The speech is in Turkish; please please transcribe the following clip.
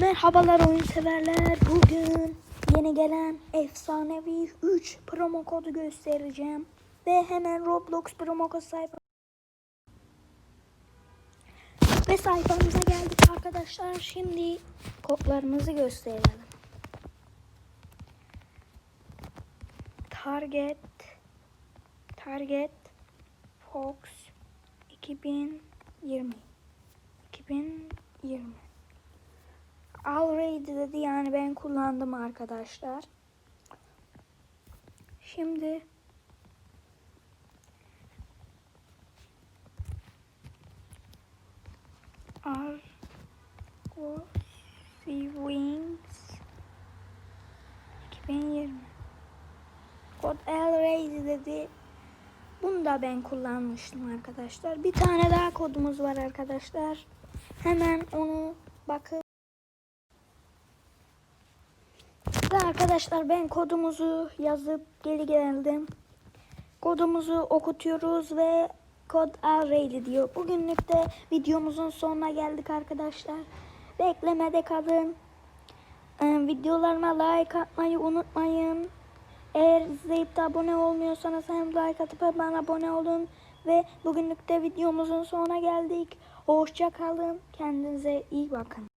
Merhabalar oyun severler. Bugün yeni gelen efsanevi 3 promo kodu göstereceğim. Ve hemen Roblox promo kod sayfa. Ve sayfamıza geldik arkadaşlar. Şimdi kodlarımızı gösterelim. Target Target Fox 2020 2020 Already dedi yani ben kullandım arkadaşlar. Şimdi Argo Sea Wings 2020 Kod Already dedi. Bunu da ben kullanmıştım arkadaşlar. Bir tane daha kodumuz var arkadaşlar. Hemen onu bakıp Ve arkadaşlar ben kodumuzu yazıp geri geldim. Kodumuzu okutuyoruz ve kod array'li diyor. Bugünlük de videomuzun sonuna geldik arkadaşlar. Beklemede kalın. Ee, videolarıma like atmayı unutmayın. Eğer izleyip de abone olmuyorsanız hem like atıp hemen abone olun. Ve bugünlük de videomuzun sonuna geldik. Hoşça kalın. Kendinize iyi bakın.